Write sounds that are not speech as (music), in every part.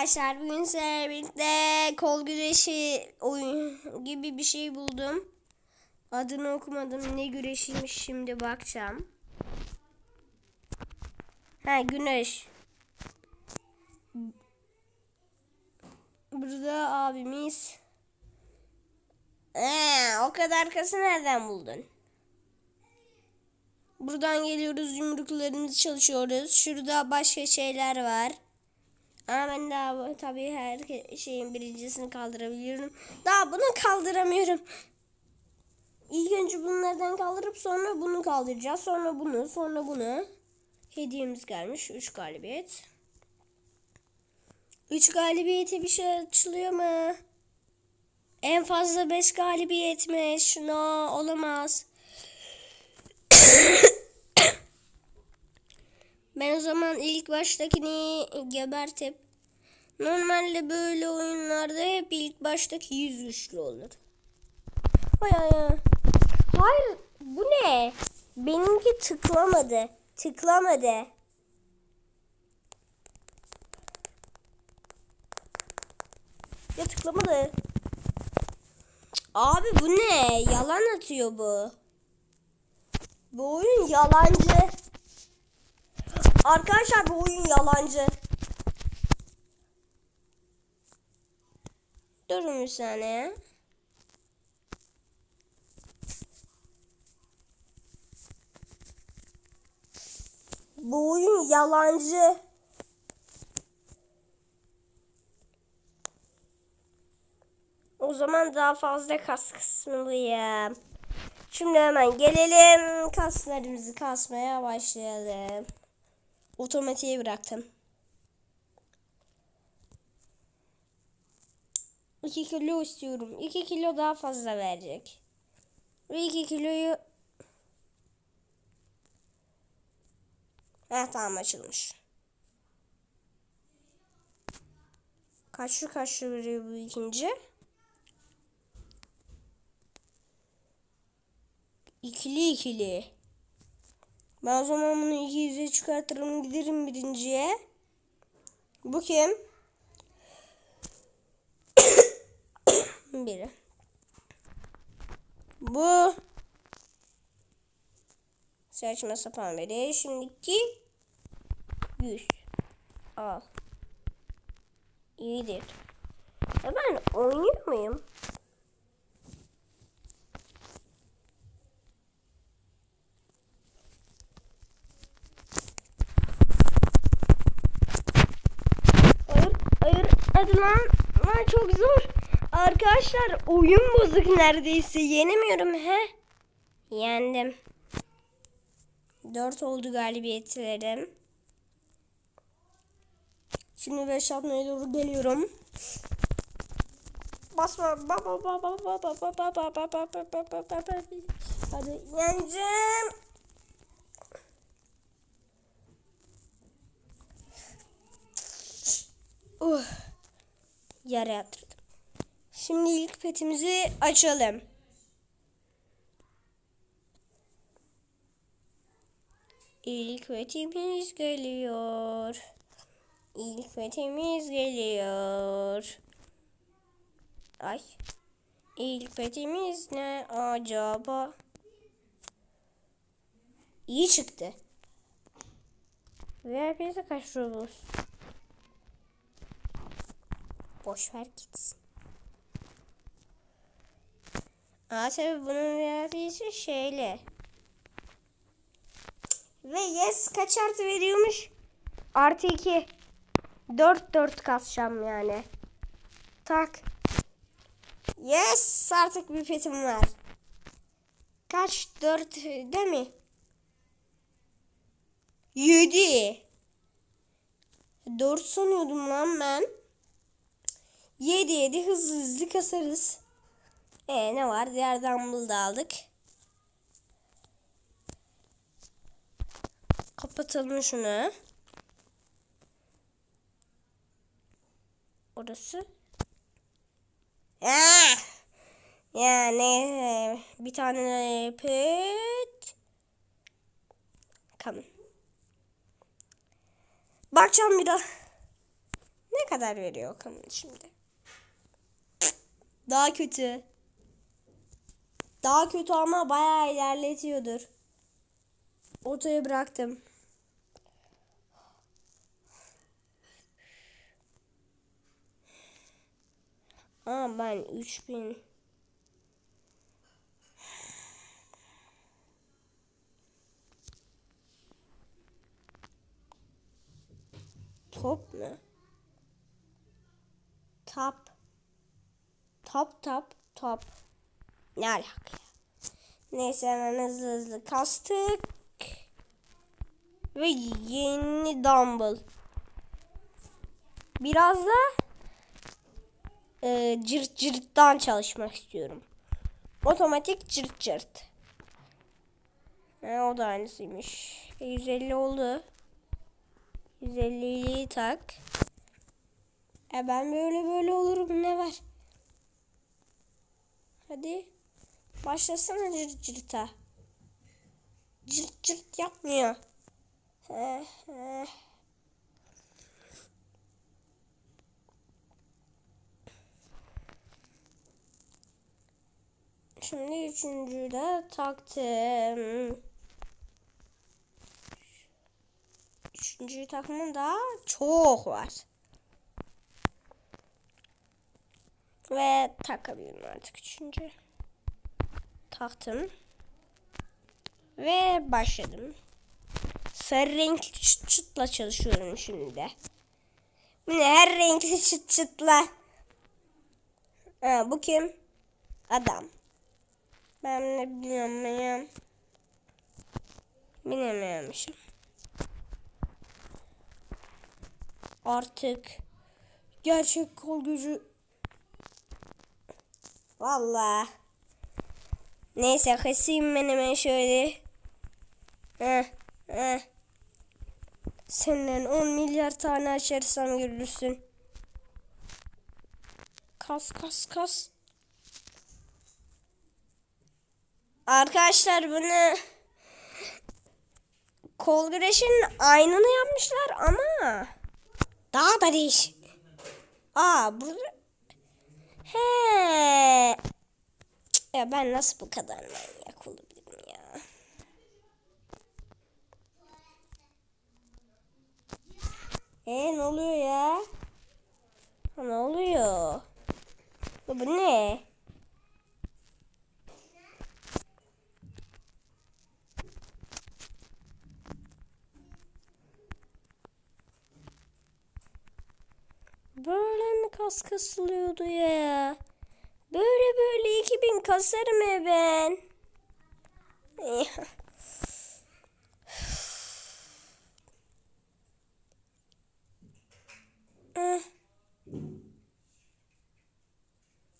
Arkadaşlar bugün sizlerle birlikte kol güreşi oyun gibi bir şey buldum. Adını okumadım. Ne güreşiymiş şimdi bakacağım. Ha güneş. Burada abimiz. Ee, o kadar kası nereden buldun? Buradan geliyoruz yumruklarımızı çalışıyoruz. Şurada başka şeyler var. Ama ben daha tabii her şeyin birincisini kaldırabiliyorum. Daha bunu kaldıramıyorum. İlk önce bunlardan kaldırıp sonra bunu kaldıracağız. Sonra bunu, sonra bunu. Hediyemiz gelmiş. 3 galibiyet. 3 galibiyete bir şey açılıyor mu? En fazla 5 galibiyet mi? Şuna olamaz. Ben o zaman ilk baştakini gebertip normalde böyle oyunlarda hep ilk baştaki yüz güçlü olur. Ay ay ay. Hayır bu ne? Benimki tıklamadı. Tıklamadı. Ya tıklamadı. Abi bu ne? Yalan atıyor bu. Bu oyun yalancı. Arkadaşlar bu oyun yalancı. Durun bir saniye. Bu oyun yalancı. O zaman daha fazla kas kısmılıyım. Şimdi hemen gelelim kaslarımızı kasmaya başlayalım. Otomatiğe bıraktım. 2 kilo istiyorum. 2 kilo daha fazla verecek. Ve 2 kiloyu Heh tamam açılmış. Kaçlı kaçlı veriyor bu ikinci? İkili ikili. Ben o zaman bunu 200'e çıkartırım giderim birinciye. Bu kim? (coughs) Biri. Bu. Saçma sapan biri. Şimdiki 100. Al. İyidir. Ya ben oynuyor muyum? Hadi lan. Lan çok zor. Arkadaşlar oyun bozuk neredeyse. Yenemiyorum he. Yendim. 4 oldu galibiyetlerim. Şimdi 5 yapmaya doğru geliyorum. Basma. Baba baba baba baba baba baba baba baba. Hadi yeneceğim. Uh. Yere yatırdım. Şimdi ilk petimizi açalım. İlk petimiz geliyor. İlk petimiz geliyor. Ay. İlk petimiz ne acaba? İyi çıktı. Ve herkese kaç robot? Boş ver gitsin. Aa tabi bunun verdiği şeyle. Ve yes kaç artı veriyormuş? Artı 2. 4 4 kasacağım yani. Tak. Yes artık bir petim var. Kaç? 4 değil mi? 7. 4 sanıyordum lan ben. 7 7 hızlı hızlı kasarız. E ne var? Diğer dumbbell da aldık. Kapatalım şunu. Orası. Ah! Yani bir tane pet. Come. Bakacağım bir daha. Ne kadar veriyor bakalım şimdi. Daha kötü. Daha kötü ama bayağı ilerletiyordur. Otoyu bıraktım. Aa ben 3000 Top mu? Tap. Top top top. Ne alaka ya? Neyse hemen hızlı hızlı kastık. Ve yeni dumbbell. Biraz da e, cırt cırttan çalışmak istiyorum. Otomatik cırt cırt. Ha, o da aynısıymış. E, 150 oldu. 150'liği tak. E ben böyle böyle olurum ne var? Hadi. Başlasana cırt cırta. Cırt cırt yapmıyor. Şimdi üçüncüyü de taktım. Üçüncüyü takımın daha çok var. Ve takabilirim artık üçüncü. Taktım. Ve başladım. Sarı renkli çıt çıtla çalışıyorum şimdi. Yine her renkli (laughs) çıt çıtla. Ha, bu kim? Adam. Ben de bilmiyorum. Bilemiyormuşum. Artık gerçek kol gücü Vallahi. Neyse kasayım ben hemen şöyle. Heh, heh. Senden 10 milyar tane açarsam görürsün. Kas kas kas. Arkadaşlar bunu kol güreşinin aynını yapmışlar ama daha da değişik. Aa burada he ya ben nasıl bu kadar manyak olabilirim ya? E ne oluyor ya? Ne oluyor? Bu ne? Kas kasılıyordu ya? Böyle böyle 2000 kasarım ya ben.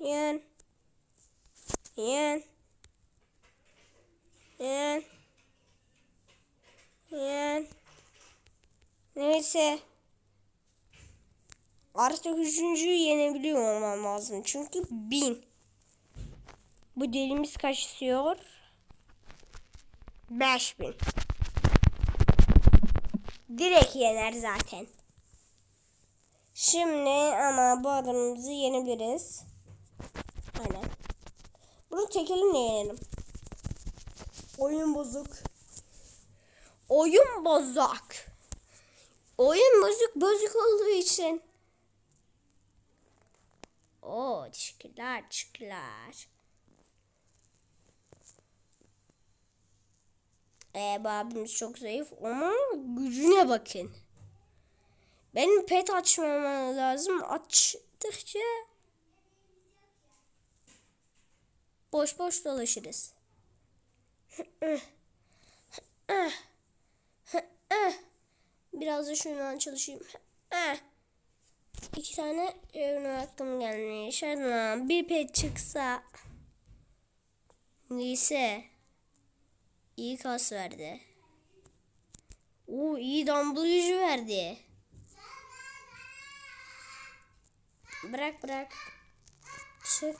Yen. Yen. Yen. Yen. Neyse. Artık üçüncüyü yenebiliyor olmam lazım. Çünkü bin. Bu delimiz kaç istiyor? Beş bin. Direkt yener zaten. Şimdi ama bu adamımızı yenebiliriz. Aynen. Bunu tek elimle yenelim. Oyun bozuk. Oyun bozuk. Oyun bozuk bozuk olduğu için. Oo teşekkürler teşekkürler. Ee, bu çok zayıf ama gücüne bakın. Benim pet açmam lazım. Açtıkça boş boş dolaşırız. Biraz da şundan çalışayım. İki tane ürün hakkım gelmiş. Hadi bir pet çıksa. Neyse. İyi kas verdi. Oo iyi dumbbell verdi. Bırak bırak. Çık.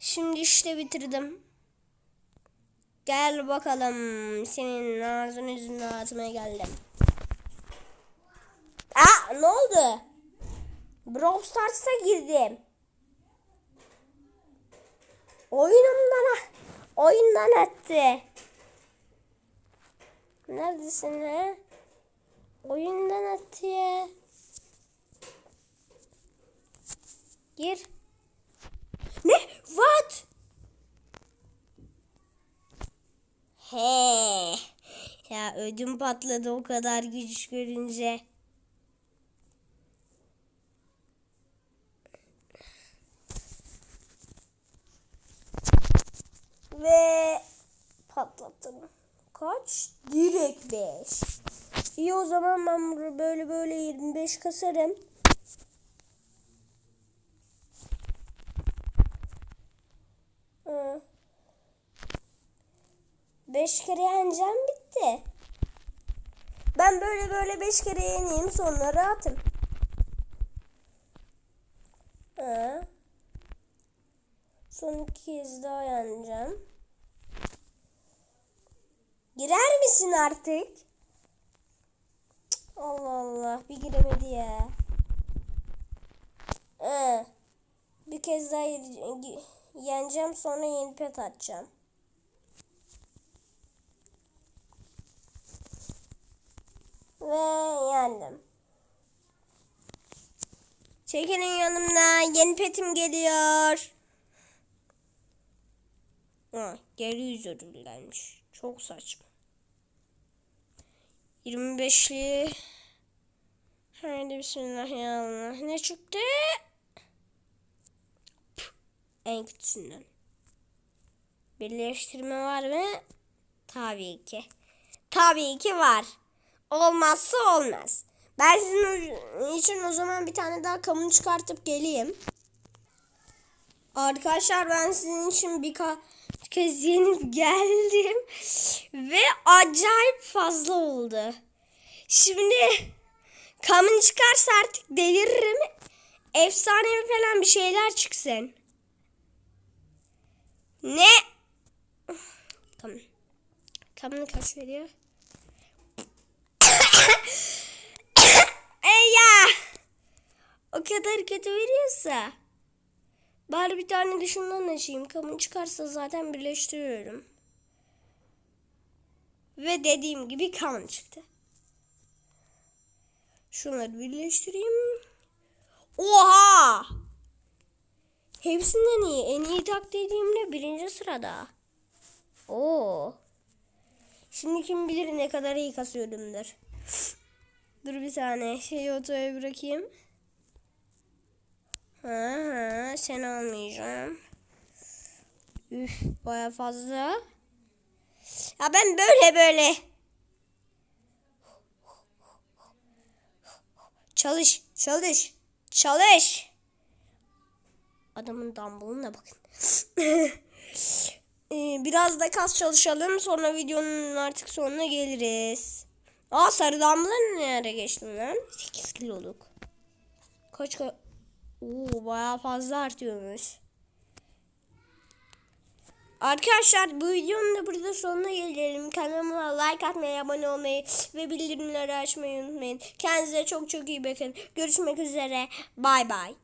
Şimdi işte bitirdim. Gel bakalım. Senin ağzını yüzünü atmaya geldim. Aa ne oldu? Brawl Stars'a girdim. Oyunumdan oyundan attı. Neredesin he? Oyundan attı ya. Gir. Ne? What? He. Ya ödüm patladı o kadar güç görünce. Ve patlattım. Kaç? Direkt 5. İyi o zaman ben böyle böyle 25 kasarım. Hı. 5 kere yeneceğim bitti. Ben böyle böyle 5 kere yeneyim sonra rahatım. Hı. Son iki kez daha yeneceğim. Girer misin artık? Allah bir giremedi ya. Ee, bir kez daha ye- yeneceğim sonra yeni pet atacağım. Ve yendim. Çekilin yanımdan yeni petim geliyor. Ha, geri yüz ödüllermiş. Çok saçma. 25'li. Haydi bismillah ya Allah. Ne çıktı? Puh, En kötüsünden. Birleştirme var mı? Tabii ki. Tabii ki var. Olmazsa olmaz. Ben sizin için o zaman bir tane daha kamu çıkartıp geleyim. Arkadaşlar ben sizin için birkaç kez yenip (laughs) geldim. Ve acayip fazla oldu. Şimdi kamın çıkarsa artık deliririm. Efsanevi falan bir şeyler çıksın. Ne? Tamam. Kamını kaç veriyor? Ya! O kadar kötü veriyorsa. Bari bir tane de şundan açayım. Kamın çıkarsa zaten birleştiriyorum. Ve dediğim gibi kan çıktı. Şunları birleştireyim. Oha! Hepsinden iyi. En iyi tak dediğimde birinci sırada. Oo. Şimdi kim bilir ne kadar iyi kasıyorumdur. Dur bir saniye. Şeyi otoya bırakayım. Ha, ha, sen almayacağım. Üf baya fazla. Ya ben böyle böyle. Çalış, çalış, çalış. Adamın dumbbell'ına bakın. (laughs) Ee, Biraz da kas çalışalım sonra videonun artık sonuna geliriz. Aa sarı dumbbell'ın ne ara geçtim lan? 8 kiloluk. Kaç ka Oo bayağı fazla artıyormuş. Arkadaşlar bu videonun da burada sonuna gelelim. Kanalıma like atmayı, abone olmayı ve bildirimleri açmayı unutmayın. Kendinize çok çok iyi bakın. Görüşmek üzere. Bay bay.